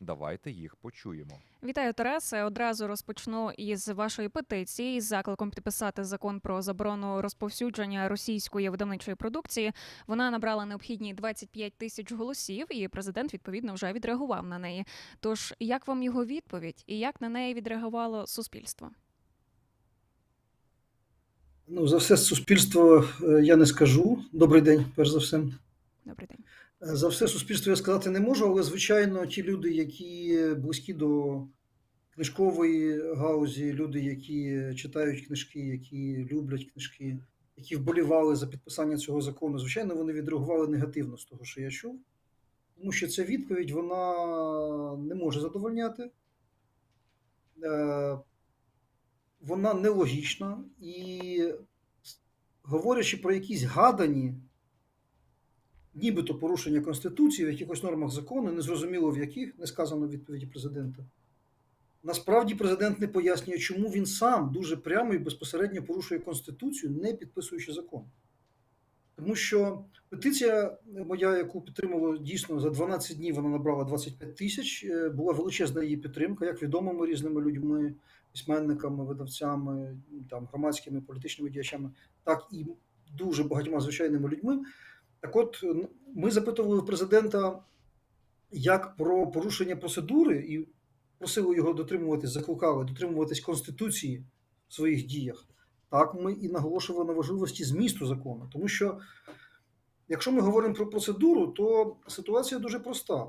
Давайте їх почуємо. Вітаю, Тарасе. Одразу розпочну із вашої петиції з закликом підписати закон про заборону розповсюдження російської видавничої продукції. Вона набрала необхідні 25 тисяч голосів, і президент відповідно вже відреагував на неї. Тож як вам його відповідь і як на неї відреагувало суспільство? Ну, за все суспільство е, я не скажу. Добрий день, перш за все. Добрий день. Е, За все суспільство я сказати не можу, але звичайно, ті люди, які близькі до книжкової гаузі, люди, які читають книжки, які люблять книжки, які вболівали за підписання цього закону, звичайно, вони відреагували негативно з того, що я чув. Тому що ця відповідь вона не може задовольняти. Е, Вона нелогічна і, говорячи про якісь гадані, нібито порушення Конституції в якихось нормах закону, незрозуміло в яких, не сказано в відповіді президента. Насправді президент не пояснює, чому він сам дуже прямо і безпосередньо порушує Конституцію, не підписуючи закон. Тому що петиція моя, яку підтримало дійсно за 12 днів, вона набрала 25 тисяч. е, Була величезна її підтримка, як відомими різними людьми, письменниками, видавцями, там, громадськими політичними діячами, так і дуже багатьма звичайними людьми. Так от, ми запитували президента як про порушення процедури і просили його дотримуватись, закликали дотримуватись Конституції в своїх діях. Так ми і наголошували на важливості змісту закону. Тому що, якщо ми говоримо про процедуру, то ситуація дуже проста.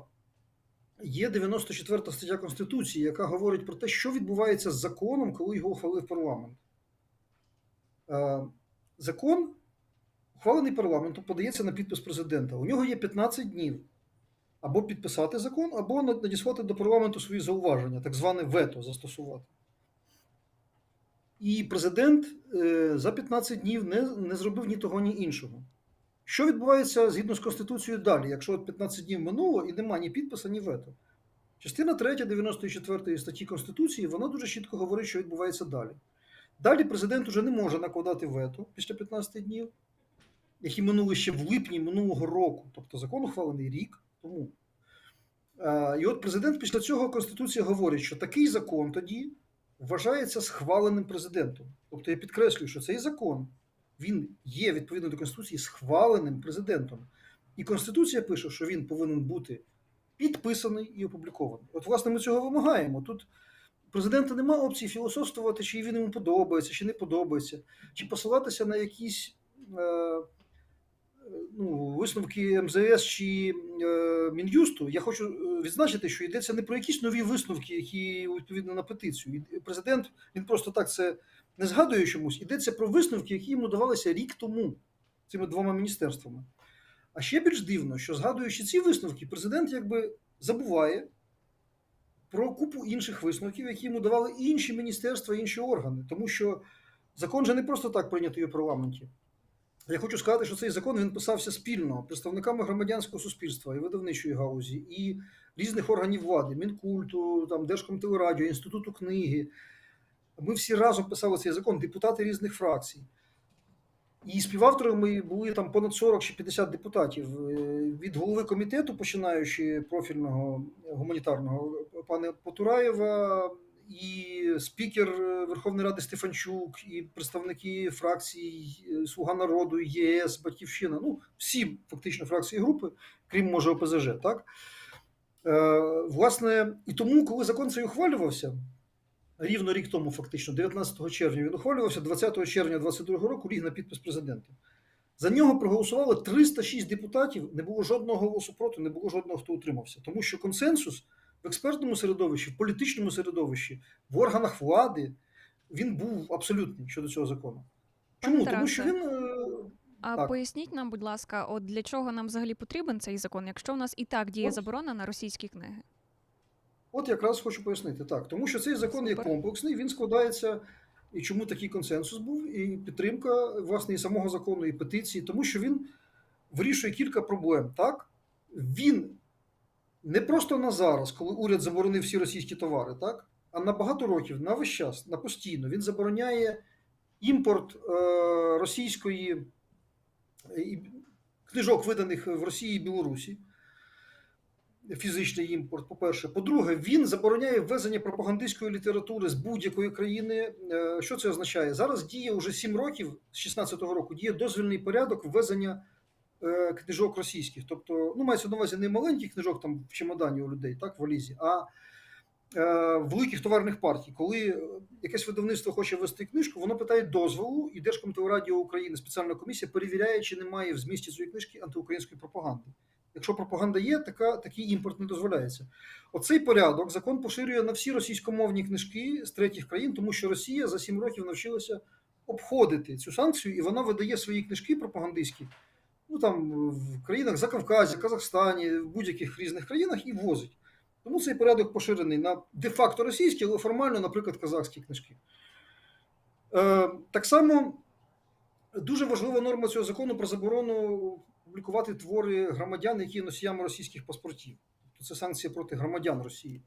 Є 94 стаття Конституції, яка говорить про те, що відбувається з законом, коли його ухвалив парламент. Е, Закон, ухвалений парламентом, подається на підпис президента. У нього є 15 днів або підписати закон, або надіслати до парламенту свої зауваження, так зване вето застосувати. І президент е, за 15 днів не, не зробив ні того, ні іншого. Що відбувається згідно з Конституцією далі, якщо от 15 днів минуло і нема ні підписа, ні вето? Частина 3 94 статті Конституції вона дуже чітко говорить, що відбувається далі. Далі президент уже не може накладати вето після 15 днів, які минули ще в липні минулого року, тобто закон ухвалений рік тому. Е, І от президент після цього Конституція говорить, що такий закон тоді вважається схваленим президентом. Тобто я підкреслюю, що цей закон він є відповідно до Конституції схваленим президентом. І Конституція пише, що він повинен бути підписаний і опублікований. От, власне, ми цього вимагаємо. Тут президента немає опції філософствувати, чи він йому подобається, чи не подобається, чи посилатися на якісь. Е, ну, висновки МЗС чи е, Мін'юсту, я хочу е, відзначити, що йдеться не про якісь нові висновки, які відповідно на петицію. Президент він просто так це не згадує чомусь. Йдеться про висновки, які йому давалися рік тому цими двома міністерствами. А ще більш дивно, що згадуючи ці висновки, президент якби забуває про купу інших висновків, які йому давали інші міністерства, інші органи. Тому що закон же не просто так прийнятий у парламенті. Я хочу сказати, що цей закон він писався спільно представниками громадянського суспільства і видавничої гаузі, і різних органів влади, Мінкульту, там, Держкомтелерадіо, Інституту книги. Ми всі разом писали цей закон, депутати різних фракцій. І співавторами були там понад 40 чи 50 депутатів Е, від голови комітету, починаючи профільного гуманітарного пана Потураєва, і спікер Верховної Ради Стефанчук, і представники фракцій е, Слуга народу, ЄС, Батьківщина. Ну, всі фактично фракції групи, крім може ОПЗЖ, так? Е, власне, і тому, коли закон цей ухвалювався, рівно рік тому, фактично, 19 червня він ухвалювався, 20 червня 2022 року ліг на підпис президента. За нього проголосувало 306 депутатів, не було жодного голосу проти, не було жодного, хто утримався. Тому що консенсус в експертному середовищі, в політичному середовищі, в органах влади він був абсолютний щодо цього закону. Чому? Пане Тому що він. е, А Так. поясніть нам, будь ласка, от для чого нам взагалі потрібен цей закон, якщо у нас і так діє От. заборона на російські книги? От якраз хочу пояснити так. Тому що цей закон є комплексний, він складається. І чому такий консенсус був, і підтримка власне і самого закону, і петиції, тому що він вирішує кілька проблем. Так він не просто на зараз, коли уряд заборонив всі російські товари, так а на багато років, на весь час, на постійно він забороняє імпорт е, російської е, книжок, виданих в Росії і Білорусі. фізичний імпорт. По-перше, по-друге, він забороняє ввезення пропагандистської літератури з будь-якої країни. Е, Що це означає? Зараз діє уже 7 років з 16-го року. Діє дозвільний порядок ввезення книжок російських. Тобто, ну мається на увазі не маленьких книжок там в чемодані у людей, так в валізі, а е, великих товарних партій. Коли якесь видавництво хоче ввести книжку, воно питає дозволу, і Держкомтелерадіо України спеціальна комісія перевіряє, чи немає в змісті цієї книжки антиукраїнської пропаганди. Якщо пропаганда є, така, такий імпорт не дозволяється. Оцей порядок закон поширює на всі російськомовні книжки з третіх країн, тому що Росія за сім років навчилася обходити цю санкцію, і вона видає свої книжки пропагандистські. Ну там в країнах Закавказі, Казахстані, в будь-яких різних країнах і ввозить. Тому цей порядок поширений на де-факто російські, але формально, наприклад, казахські книжки. Е, так само дуже важлива норма цього закону про заборону публікувати твори громадян, які є носіями російських паспортів. Тобто це санкція проти громадян Росії.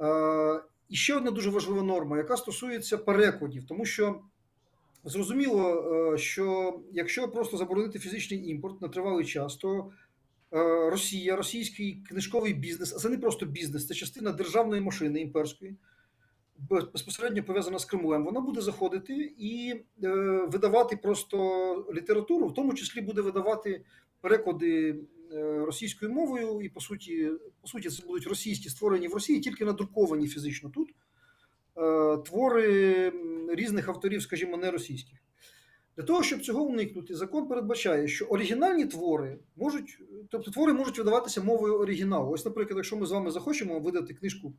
Е, і ще одна дуже важлива норма, яка стосується перекладів, тому що зрозуміло, е, що якщо просто заборонити фізичний імпорт на тривалий час, то е, Росія, російський книжковий бізнес, а це не просто бізнес, це частина державної машини імперської, безпосередньо пов'язана з Кремлем, вона буде заходити і е, видавати просто літературу, в тому числі буде видавати переклади російською мовою, і по суті, по суті, це будуть російські створені в Росії, тільки надруковані фізично тут. Е, Твори різних авторів, скажімо, не російських. Для того, щоб цього уникнути, закон передбачає, що оригінальні твори можуть, тобто твори можуть видаватися мовою оригіналу. Ось, наприклад, якщо ми з вами захочемо видати книжку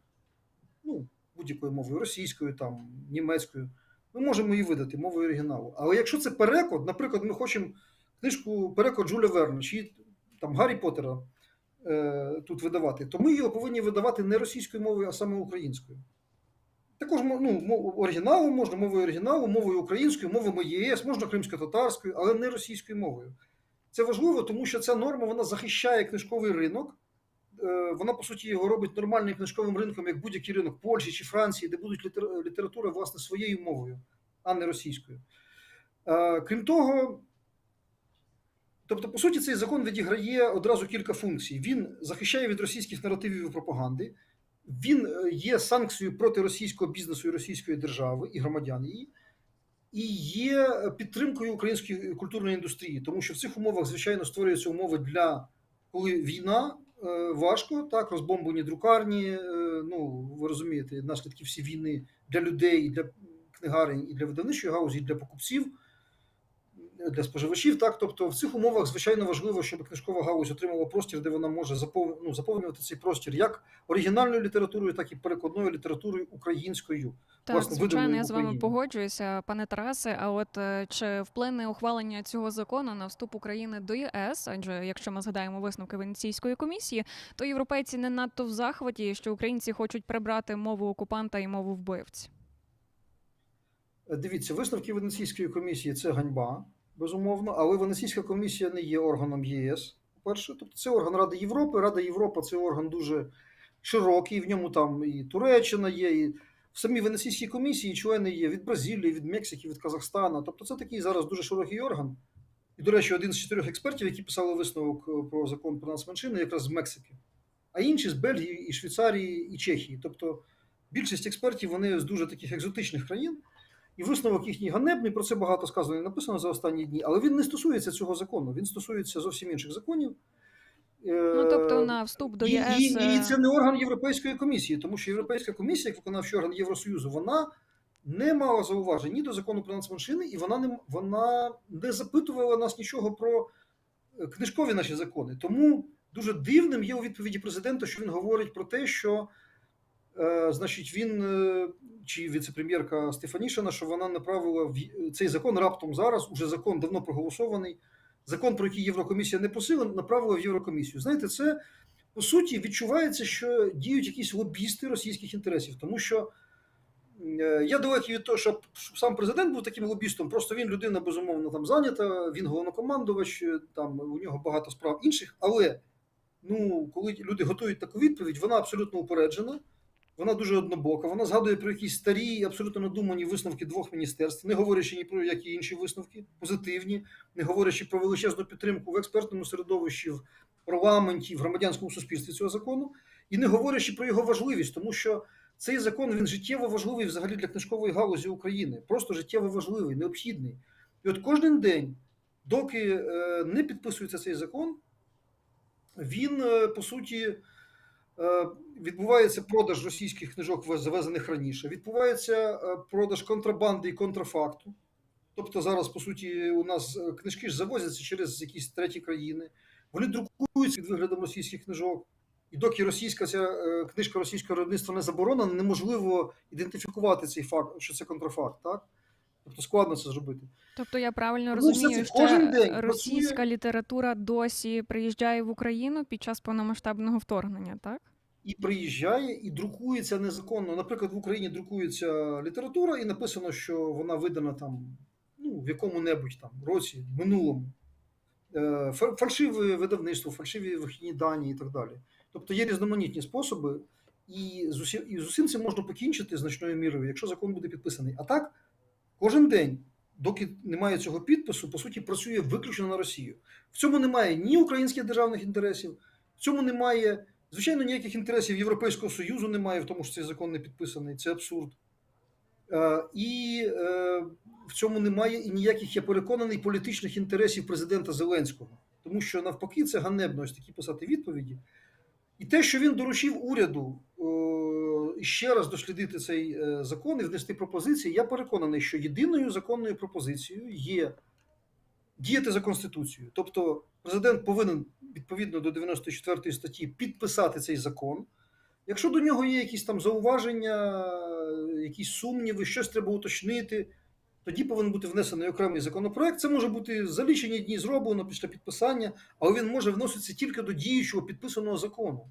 ну, будь-якою мовою, російською, там, німецькою, ми можемо її видати мовою оригіналу. Але якщо це переклад, наприклад, ми хочемо книжку переклад Жуля Верна чи там Гаррі Поттера е, тут видавати, то ми його повинні видавати не російською мовою, а саме українською. Також ну, оригіналу можна мовою оригіналу, мовою українською, мовами ЄС, можна кримсько-татарською, але не російською мовою. Це важливо, тому що ця норма вона захищає книжковий ринок. Е, Вона, по суті, його робить нормальним книжковим ринком, як будь-який ринок Польщі чи Франції, де будуть літер- література власне своєю мовою, а не російською. Е, Крім того, тобто, по суті, цей закон відіграє одразу кілька функцій. Він захищає від російських наративів і пропаганди. Він е, є санкцією проти російського бізнесу і російської держави і громадян її, і є підтримкою української культурної індустрії, тому що в цих умовах, звичайно, створюються умови для коли війна е, важко, так, розбомблені друкарні. е, Ну, ви розумієте, наслідки всі війни для людей, для книгарень, і для видавничої гаузі, і для покупців, для споживачів. Так, тобто, в цих умовах, звичайно, важливо, щоб книжкова галузь отримала простір, де вона може запов... ну, заповнювати цей простір як оригінальною літературою, так і перекладною літературою українською. Так, власне, звичайно, я з вами погоджуюся, пане Тарасе. А от е, чи вплине ухвалення цього закону на вступ України до ЄС? Адже якщо ми згадаємо висновки Венеційської комісії, то європейці не надто в захваті, що українці хочуть прибрати мову окупанта і мову вбивць. Е, Дивіться, висновки Венеційської комісії це ганьба, безумовно, але Венеційська комісія не є органом ЄС. По-перше, тобто це орган Ради Європи. Рада Європи це орган дуже широкий. В ньому там і Туреччина є, і в самій Венеційській комісії члени є від Бразилії, від Мексики, від Казахстана. Тобто, це такий зараз дуже широкий орган. І, до речі, один з чотирьох експертів, які писали висновок е, про закон про нацменшини, якраз з Мексики, а інші з Бельгії, і Швейцарії, і Чехії. Тобто більшість експертів вони з дуже таких екзотичних країн. І висновок їхній ганебний, про це багато сказано і написано за останні дні, але він не стосується цього закону, він стосується зовсім інших законів. Ну тобто на вступ до ЄС і, і е, це не орган Європейської комісії, тому що Європейська комісія, як виконавчий орган Євросоюзу, вона не мала зауважень ні до закону про нацменшини, і вона не, вона не запитувала нас нічого про е, книжкові наші закони. Тому дуже дивним є у відповіді президента, що він говорить про те, що е, значить він е, чи віце-прем'єрка Стефанішина, що вона направила цей закон раптом зараз, уже закон давно проголосований. Закон, про який Єврокомісія не просила, направила в Єврокомісію. Знаєте, це по суті відчувається, що діють якісь лобісти російських інтересів, тому що е, я далекий від того, щоб сам президент був таким лобістом. Просто він людина безумовно там зайнята, він головнокомандувач, е, там у нього багато справ інших. Але ну, коли люди готують таку відповідь, вона абсолютно упереджена. Вона дуже однобока. Вона згадує про якісь старі, абсолютно надумані висновки двох міністерств, не говорячи ні про які інші висновки, позитивні, не говорячи про величезну підтримку в експертному середовищі, в парламенті, в громадянському суспільстві цього закону, і не говорячи про його важливість, тому що цей закон він життєво важливий взагалі для книжкової галузі України, просто життєво важливий, необхідний. І от кожен день, доки е, не підписується цей закон, він е, по суті. Відбувається продаж російських книжок, завезених раніше. Відбувається е, продаж контрабанди і контрафакту. Тобто зараз, по суті, у нас е, книжки ж завозяться через якісь треті країни. Вони друкуються під виглядом російських книжок. І доки російська ця е, книжка російського виробництва не заборонена, неможливо ідентифікувати цей факт, що це контрафакт, так? Тобто складно це зробити. Тобто я правильно все розумію, це кожен що день російська працює. література досі приїжджає в Україну під час повномасштабного вторгнення, так? І приїжджає і друкується незаконно. Наприклад, в Україні друкується література, і написано, що вона видана там ну, в якому-небудь там році, минулому. Е, Фальшиве видавництво, фальшиві вихідні дані і так далі. Тобто є різноманітні способи, і з усім, і з усім цим можна покінчити значною мірою, якщо закон буде підписаний. А так, кожен день, доки немає цього підпису, по суті, працює виключно на Росію. В цьому немає ні українських державних інтересів, в цьому немає. Звичайно, ніяких інтересів Європейського Союзу немає в тому, що цей закон не підписаний. Це абсурд. Е, І е, в цьому немає і ніяких, я переконаний, політичних інтересів президента Зеленського. Тому що навпаки, це ганебно ось такі писати відповіді. І те, що він доручив уряду е, ще раз дослідити цей закон і внести пропозиції, я переконаний, що єдиною законною пропозицією є діяти за Конституцією. Тобто президент повинен відповідно до 94 статті підписати цей закон. Якщо до нього є якісь там зауваження, якісь сумніви, щось треба уточнити, тоді повинен бути внесений окремий законопроект. Це може бути за лічені дні зроблено після підписання, але він може вноситися тільки до діючого підписаного закону.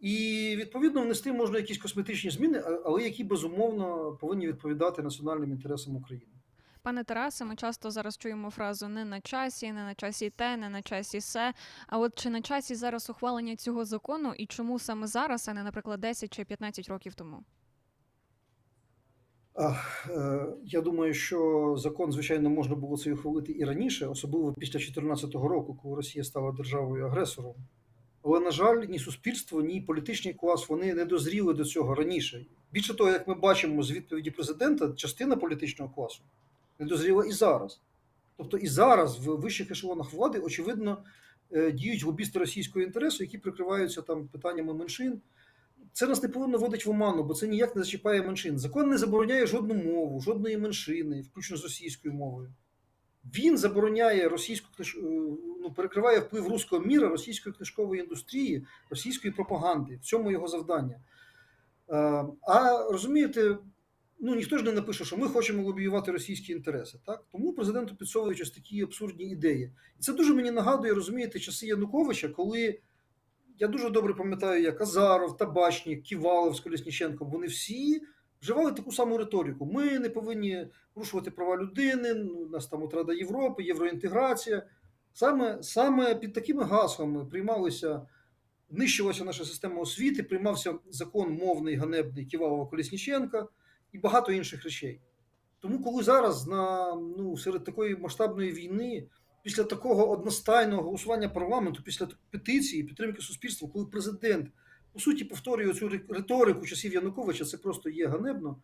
І відповідно внести можна якісь косметичні зміни, але які безумовно повинні відповідати національним інтересам України. Пане Тарасе, ми часто зараз чуємо фразу не на часі, не на часі те, не на часі се. А от чи на часі зараз ухвалення цього закону і чому саме зараз, а не, наприклад, 10 чи 15 років тому? Е, Я думаю, що закон, звичайно, можна було цей ухвалити і раніше, особливо після 2014 року, коли Росія стала державою агресором. Але, на жаль, ні суспільство, ні політичний клас вони не дозріли до цього раніше. Більше того, як ми бачимо з відповіді президента, частина політичного класу не дозріла і зараз. Тобто і зараз в вищих ешелонах влади, очевидно, е, діють лобісти російського інтересу, які прикриваються там питаннями меншин. Це нас не повинно вводити в оману, бо це ніяк не зачіпає меншин. Закон не забороняє жодну мову, жодної меншини, включно з російською мовою. Він забороняє російську книж... е, ну, перекриває вплив руського міра, російської книжкової індустрії, російської пропаганди. В цьому його завдання. Е, А розумієте, ну ніхто ж не напише, що ми хочемо лобіювати російські інтереси. Так? Тому президенту підсовують ось такі абсурдні ідеї. І це дуже мені нагадує, розумієте, часи Януковича, коли я дуже добре пам'ятаю, як Азаров, Табачник, Ківалов з Колісніченком, вони всі вживали таку саму риторику. Ми не повинні порушувати права людини, ну, у нас там от Рада Європи, євроінтеграція. Саме, саме під такими гаслами приймалися, нищилася наша система освіти, приймався закон мовний ганебний Ківалова Колісніченка і багато інших речей. Тому, коли зараз на, ну, серед такої масштабної війни, після такого одностайного голосування парламенту, після петиції, підтримки суспільства, коли президент по суті повторює цю риторику часів Януковича, це просто є ганебно.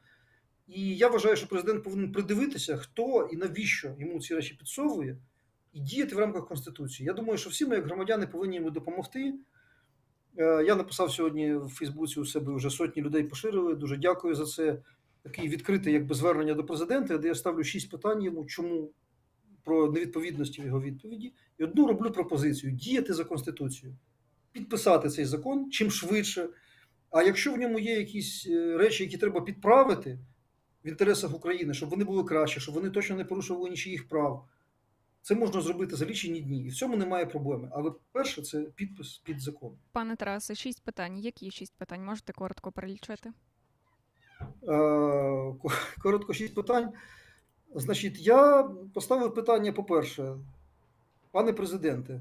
І я вважаю, що президент повинен придивитися, хто і навіщо йому ці речі підсовує, і діяти в рамках Конституції. Я думаю, що всі ми, як громадяни, повинні йому допомогти. Е, Я написав сьогодні в Фейсбуці у себе вже сотні людей поширили. Дуже дякую за це. Такий відкритий якби звернення до президента, де я ставлю шість питань йому, чому про невідповідності в його відповіді. І одну роблю пропозицію: діяти за Конституцією, підписати цей закон чим швидше. А якщо в ньому є якісь е, речі, які треба підправити в інтересах України, щоб вони були краще, щоб вони точно не порушували нічиїх прав, це можна зробити за лічені дні. І в цьому немає проблеми. Але перше це підпис під закон. Пане Тарасе, шість питань. Які шість питань? Можете коротко перелічити? Е, ко- Коротко шість питань. Значить, я поставив питання, по-перше, пане президенте,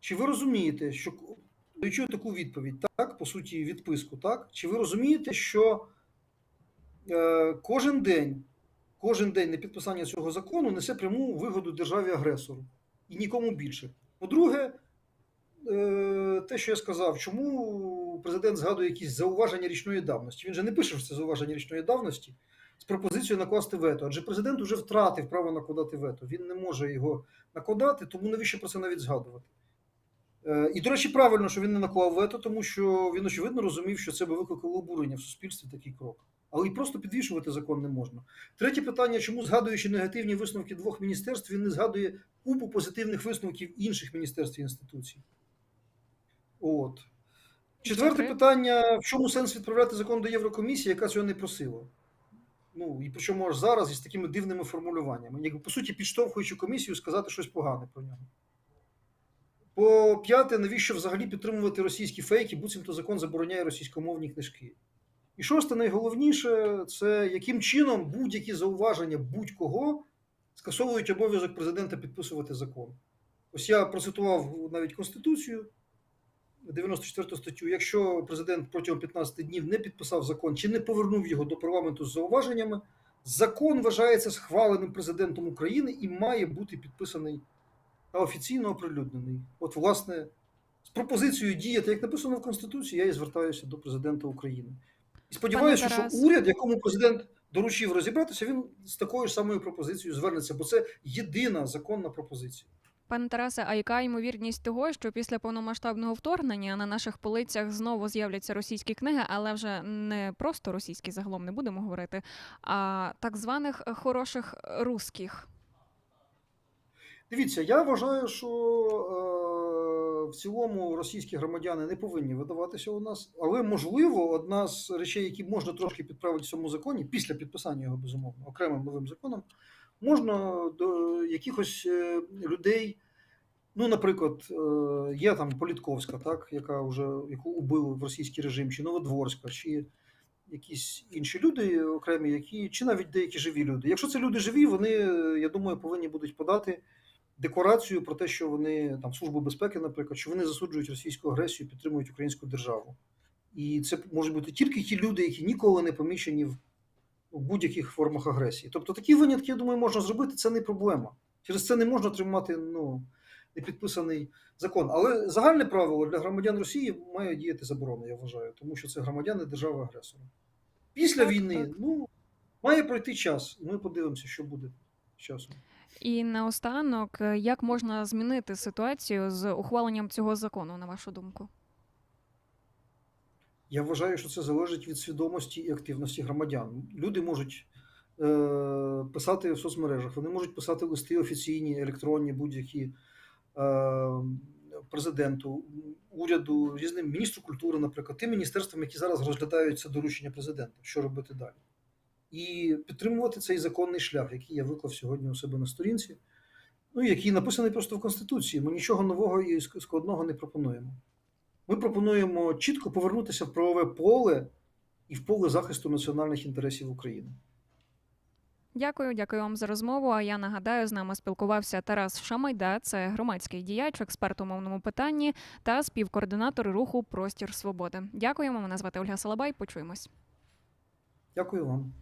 чи ви розумієте, що задаючи таку відповідь, так, по суті, відписку, так? Чи ви розумієте, що е, кожен день, кожен день непідписання цього закону несе пряму вигоду державі-агресору і нікому більше? По-друге, е, те, що я сказав, чому президент згадує якісь зауваження річної давності? Він же не пише, що це зауваження річної давності з пропозицією накласти вето. Адже президент вже втратив право накладати вето. Він не може його накладати, тому навіщо про це навіть згадувати? Е, І, до речі, правильно, що він не наклав вето, тому що він очевидно розумів, що це би викликало обурення в суспільстві такий крок. Але й просто підвішувати закон не можна. Третє питання: чому, згадуючи негативні висновки двох міністерств, він не згадує купу позитивних висновків інших міністерств і інституцій? От. Четверте Добре. питання: в чому сенс відправляти закон до Єврокомісії, яка цього не просила? Ну і причому аж зараз із такими дивними формулюваннями. Якби по суті, підштовхуючи комісію сказати щось погане про нього. По п'яте, навіщо взагалі підтримувати російські фейки, буцімто закон забороняє російськомовні книжки. І шосте, найголовніше, це яким чином будь-які зауваження будь-кого скасовують обов'язок президента підписувати закон. Ось я процитував навіть Конституцію, 94 статтю. Якщо президент протягом 15 днів не підписав закон чи не повернув його до парламенту з зауваженнями, закон вважається схваленим президентом України і має бути підписаний та офіційно оприлюднений. От, власне, з пропозицією діяти, як написано в Конституції, я і звертаюся до президента України. І сподіваюся, Пане що Тарас. уряд, якому президент доручив розібратися, він з такою ж самою пропозицією звернеться, бо це єдина законна пропозиція. Пане Тарасе, а яка ймовірність того, що після повномасштабного вторгнення на наших полицях знову з'являться російські книги, але вже не просто російські, загалом не будемо говорити, а так званих хороших русських? Дивіться, я вважаю, що е, в цілому російські громадяни не повинні видаватися у нас, але можливо, одна з речей, які можна трошки підправити в цьому законі, після підписання його безумовно окремим новим законом, можна до якихось е, людей. Ну, наприклад, е, є там Політковська, так, яка вже яку убили в російський режим, чи Новодворська, чи якісь інші люди окремі, які, чи навіть деякі живі люди. Якщо це люди живі, вони, е, я думаю, повинні будуть подати декларацію про те, що вони там Службу безпеки, наприклад, що вони засуджують російську агресію, підтримують українську державу. І це можуть бути тільки ті люди, які ніколи не помічені в в будь-яких формах агресії. Тобто такі винятки, я думаю, можна зробити, це не проблема. Через це не можна тримати ну, непідписаний закон. Але загальне правило для громадян Росії має діяти заборона, я вважаю, тому що це громадяни держави-агресора. Після Так, війни так. ну, має пройти час, і ми подивимося, що буде з часом. І наостанок, як можна змінити ситуацію з ухваленням цього закону, на вашу думку? Я вважаю, що це залежить від свідомості і активності громадян. Люди можуть е, писати в соцмережах, вони можуть писати листи офіційні, електронні, будь-які е, президенту, уряду, різним міністру культури, наприклад, тим міністерствам, які зараз розглядають це доручення президента, що робити далі. І підтримувати цей законний шлях, який я виклав сьогодні у себе на сторінці, ну який написаний просто в Конституції. Ми нічого нового і складного не пропонуємо. Ми пропонуємо чітко повернутися в правове поле і в поле захисту національних інтересів України. Дякую, дякую вам за розмову. А я нагадаю, з нами спілкувався Тарас Шамайда, це громадський діяч, експерт у мовному питанні та співкоординатор руху Простір Свободи. Дякуємо. Мене звати Ольга Салабай. Почуємось. Дякую вам.